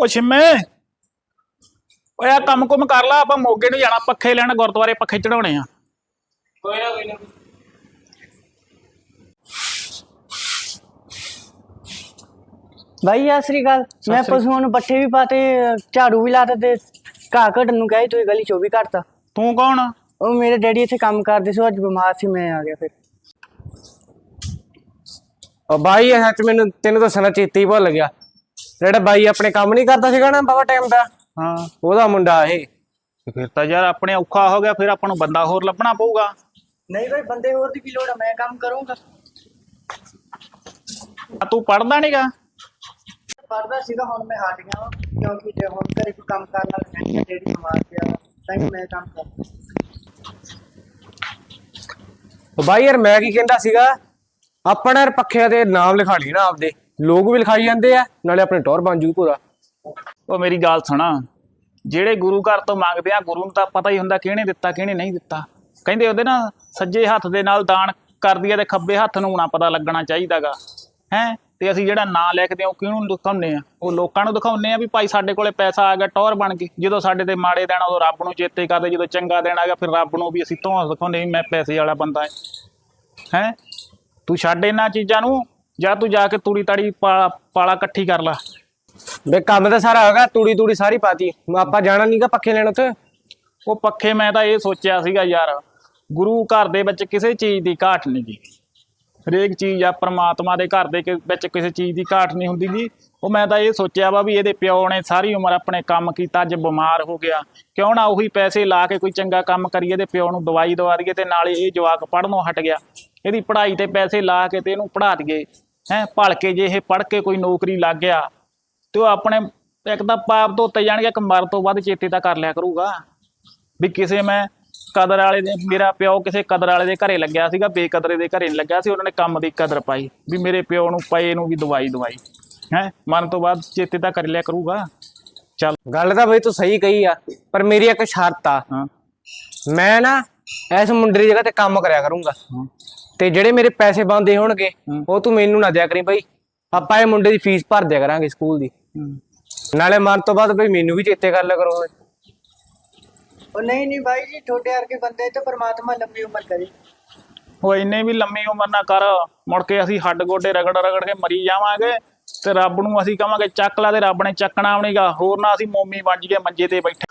ਉਹ ਛਿੰਮੇ ਓਏ ਆ ਕੰਮ ਕੁਮ ਕਰ ਲਾ ਆਪਾਂ ਮੋਗੇ ਨੂੰ ਜਾਣਾ ਪੱਖੇ ਲੈਣ ਗੁਰਦੁਆਰੇ ਪੱਖੇ ਚੜਾਉਣੇ ਆ। ਕੋਈ ਨਾ ਕੋਈ ਨਾ। ਭਾਈ ਸ੍ਰੀ ਅਕਾਲ। ਮੈਂ ਪਸ਼ੂਆਂ ਨੂੰ ਪੱਠੇ ਵੀ ਪਾਤੇ ਝਾੜੂ ਵੀ ਲਾਤਾ ਤੇ ਘਾਹ ਘਟਣ ਨੂੰ ਕਹੇ ਤੂੰ ਗਲੀ ਚੋਂ ਵੀ ਘਟਤਾ ਤੂੰ ਕੌਣ ਆ? ਉਹ ਮੇਰੇ ਡੈਡੀ ਇੱਥੇ ਕੰਮ ਕਰਦੇ ਸੀ ਉਹ ਅੱਜ ਬਿਮਾਰ ਸੀ ਮੈਂ ਆ ਗਿਆ ਫਿਰ। ਉਹ ਬਾਈ ਇਹ ਸੱਚ ਮੈਨੂੰ ਤੈਨੂੰ ਦੱਸਣਾ ਚੇਤੇ ਹੀ ਭੁੱਲ ਗਿਆ। ਜਿਹੜਾ ਬਾਈ ਆਪਣੇ ਕੰਮ ਨਹੀਂ ਕਰਦਾ ਸੀਗਾ ਨਾ ਬਾਬਾ ਟਾਈਮ ਦਾ ਹਾਂ। ਉਹਦਾ ਮੁੰਡਾ ਇਹ। ਤੇ ਫਿਰ ਤਾਂ ਯਾਰ ਆਪਣੇ ਔਖਾ ਹੋ ਗਿਆ ਫਿਰ ਆਪਾਂ ਨੂੰ ਬੰਦਾ ਹੋਰ ਲੱਭਣਾ ਪਊਗਾ। ਨਹੀਂ ਭਾਈ ਬੰਦੇ ਹੋਰ ਦੀ ਕੀ ਲੋੜ ਹੈ ਮੈਂ ਕੰਮ ਕਰੂੰਗਾ। ਆ ਤੂੰ ਪੜਦਾ ਨਹੀਂਗਾ ਪੜਦਾ ਸੀਗਾ ਹੁਣ ਮੈਂ ਹਟ ਗਿਆ ਵਾਂ, ਕਿਉਂਕਿ ਜੇ ਹੁਣ ਘਰੇ ਕੋਈ ਕੰਮ ਕਰਨ ਲੱਗ ਗਿਆ ਡੈਡੀ ਬਿਮਾਰ ਪਿਆ ਵਾ, ਤਾਂ ਹੀ ਮੈਂ ਕੰਮ ਕਰਦਾ। ਉਹ ਬਾਈ ਯਾਰ ਮੈਂ ਕੀ ਕਹਿੰਦਾ ਸੀਗਾ ਆਪਣਾ ਯਾਰ ਪੱਖਿਆਂ ਦੇ ਨਾਮ ਲਿਖਾ ਲਈ ਨਾ ਆਪਦੇ। ਲੋਕ ਵੀ ਲਿਖਾਈ ਜਾਂਦੇ ਆ ਨਾਲੇ ਆਪਣੇ ਟੌਰ ਬਣ ਜੂ ਪੂਰਾ। ਉਹ ਮੇਰੀ ਗੱਲ ਸੁਣਾ। ਜਿਹੜੇ ਗੁਰੂ ਘਰ ਤੋਂ ਮੰਗਦੇ ਆ ਗੁਰੂ ਨੂੰ ਤਾਂ ਪਤਾ ਹੀ ਹੁੰਦਾ ਕਿਹਨੇ ਦਿੱਤਾ ਕਿਹਨੇ ਨਹੀਂ ਦਿੱਤਾ। ਕਹਿੰਦੇ ਉਹਦੇ ਨਾ ਸੱਜੇ ਹੱਥ ਦੇ ਨਾਲ ਦਾਨ ਕਰਦੀ ਆ ਤੇ ਖੱਬੇ ਹੱਥ ਨੂੰ ਨਾ ਪਤਾ ਲੱਗਣਾ ਚਾਹੀਦਾਗਾ। ਹੈ? ਤੇ ਅਸੀਂ ਜਿਹੜਾ ਨਾਂ ਲਿਖਦੇ ਆ ਉਹ ਕਿਹਨੂੰ ਦਿਖਾਉਂਦੇ ਆ? ਉਹ ਲੋਕਾਂ ਨੂੰ ਦਿਖਾਉਂਦੇ ਆ ਵੀ ਭਾਈ ਸਾਡੇ ਕੋਲੇ ਪੈਸਾ ਆ ਗਿਆ ਟੌਰ ਬਣ ਗਈ ਜਦੋਂ ਸਾਡੇ ਤੇ ਮਾੜੇ ਦਿਨ ਆ, ਉਦੋਂ ਰੱਬ ਨੂੰ ਚੇਤੇ ਕਰਦੇ ਜਦੋਂ ਚੰਗਾ ਦਿਨ ਆ ਗਿਆ ਫਿਰ ਰੱਬ ਨੂੰ ਵੀ ਅਸੀਂ ਧੌਂਸ ਦਿਖਾਉਂਦੇ ਵੀ ਮੈਂ ਪੈਸੇ ਵਾਲਾ ਬੰਦਾ ਹੈ। ਹੈ? ਤੂੰ ਛੱਡ ਇਹਨਾਂ ਚੀਜ਼ਾਂ ਨੂੰ। ਜਾਂ ਤੂੰ ਜਾ ਕੇ ਤੂੜੀ ਤਾੜੀ ਪਾ- ਪਾਲਾ ਇਕੱਠੀ ਕਰ ਲਾ। ਬੇ ਕੰਮ ਤਾਂ ਸਾਰਾ ਹੋਗਾ ਤੂੜੀ ਤੂੜੀ ਸਾਰੀ ਪਾਤੀ। ਆਪਾਂ ਜਾਣਾ ਨਹੀਂਗਾ ਪੱਖੇ ਲੈਣ ਉੱਥੇ? ਉਹ ਪੱਖੇ ਮੈਂ ਤਾਂ ਇਹ ਸੋਚਿਆ ਸੀਗਾ ਯਾਰ ਗੁਰੂ ਘਰ ਦੇ ਵਿੱਚ ਕਿਸੇ ਚੀਜ਼ ਦੀ ਘਾਟ ਨਹੀਂ ਗੀ। ਹਰੇਕ ਚੀਜ਼ ਆ ਪ੍ਰਮਾਤਮਾ ਦੇ ਘਰ ਦੇ ਕਿ- ਵਿੱਚ ਕਿਸੇ ਚੀਜ਼ ਦੀ ਘਾਟ ਨਹੀਂ ਹੁੰਦੀ ਗੀ। ਉਹ ਮੈਂ ਤਾਂ ਇਹ ਸੋਚਿਆ ਵਾ ਵੀ ਇਹਦੇ ਪਿਓ ਨੇ ਸਾਰੀ ਉਮਰ ਆਪਣੇ ਕੰਮ ਕੀਤਾ ਅੱਜ ਬਿਮਾਰ ਹੋ ਗਿਆ। ਕਿਉਂ ਨਾ ਉਹੀ ਪੈਸੇ ਲਾ ਕੇ ਕੋਈ ਚੰਗਾ ਕੰਮ ਕਰੀਏ ਇਹਦੇ ਪਿਓ ਨੂੰ ਦਵਾਈ ਦਵਾ ਦਈਏ ਤੇ ਨਾਲੇ ਇਹ ਜਵਾਕ ਪੜ੍ਹਨੋਂ ਹਟ ਗਿਆ। ਇਹਦੀ ਪੜ੍ਹਾਈ ਤੇ ਪੈਸੇ ਲਾ ਕੇ ਤੇ ਇਹਨੂੰ ਪੜ੍ਹਾ ਦਈਏ। ਹੈ ਭਲ ਕੇ ਜੇ ਇਹ ਪੜ੍ਹ ਕੇ ਕੋਈ ਨੌਕਰੀ ਲੱਗ ਗਿਆ ਤੇ ਉਹ ਆਪਣੇ ਇੱਕ ਤਾਂ ਪਾਪ ਧੋਤੇ ਜਾਣਗੇ ਇੱਕ ਮਰ ਤੋਂ ਵੱਧ ਚੇਤੇ ਤਾਂ ਕਰ ਲਿਆ ਕਰੂਗਾ। ਵੀ ਕਿਸੇ ਮੈਂ ਕਦਰ ਵਾਲੇ ਦੇ ਮੇਰਾ ਪਿਓ ਕਿਸੇ ਕਦਰ ਵਾਲੇ ਦੇ ਘਰੇ ਲੱਗਿਆ ਸੀਗਾ ਬੇਕਦਰੇ ਦੇ ਘਰੇ ਨਹੀਂ ਲੱਗਿਆ ਸੀ ਉਹਨਾਂ ਨੇ ਕੰਮ ਦੀ ਕਦਰ ਪਾਈ ਵੀ ਮੇਰੇ ਪਿਓ ਨੂੰ ਪਏ ਨੂੰ ਵੀ ਦਵਾਈ ਦਵਾਈ ਹੈ ਮਰਨ ਤੋਂ ਬਾਅਦ ਚੇਤੇ ਤਾਂ ਕਰ ਲਿਆ ਕਰੂਗਾ। ਚੱਲ। ਗੱਲ ਤਾਂ ਬਈ ਤੂੰ ਸਹੀ ਕਹੀ ਆ ਪਰ ਮੇਰੀ ਇੱਕ ਸ਼ਰਤ ਆ। ਹਾਂ। ਮੈਂ ਨਾ ਇਸ ਮੁੰਡੇ ਦੀ ਜਗ੍ਹਾ ਤੇ ਕੰਮ ਕਰਿਆ ਕਰੂੰਗਾ। ਤੇ ਜਿਹੜੇ ਮੇਰੇ ਪੈਸੇ ਬੰਦੇ ਹੋਣਗੇ। ਉਹ ਤੂੰ ਮੈਨੂੰ ਨਾ ਦਿਆ ਕਰੀ ਬਈ। ਆਪਾਂ ਇਹ ਮੁੰਡੇ ਦੀ ਫੀਸ ਭਰ ਦਿਆ ਕਰਾਂਗੇ ਸਕੂਲ ਦੀ। ਨਾਲੇ ਮਰਨ ਤੋਂ ਬਾਅਦ ਬਈ ਮੈਨੂੰ ਵੀ ਚੇਤੇ ਕਰ ਲਿਆ ਕਰੋ ਉਹ ਨਹੀਂ ਨਹੀਂ ਭਾਈ ਜੀ ਛੋਟੇ ਵਰਗੇ ਬੰਦੇ ਤੇ ਪਰਮਾਤਮਾ ਲੰਬੀ ਉਮਰ ਕਰੇ। ਉਹ ਇੰਨੇ ਵੀ ਲੰਮੀ ਉਮਰ ਨਾ ਕਰ ਮੁੜ ਕੇ ਅਸੀਂ ਹੱਡ ਗੋਡੇ ਰਗੜ ਰਗੜ ਕੇ ਮਰੀ ਜਾਵਾਂਗੇ ਤੇ ਰੱਬ ਨੂੰ ਅਸੀਂ ਕਵਾਂਗੇ ਚੱਕ ਲਾ ਤੇ ਰੱਬ ਨੇ ਚੱਕਣਾ ਨਹੀਂਗਾ ਹੋਰ ਨਾ ਅਸੀਂ ਮੋਮੀ ਬਣ ਜੀਏ ਮੰਜੇ ਤੇ ਬੈਠੇ।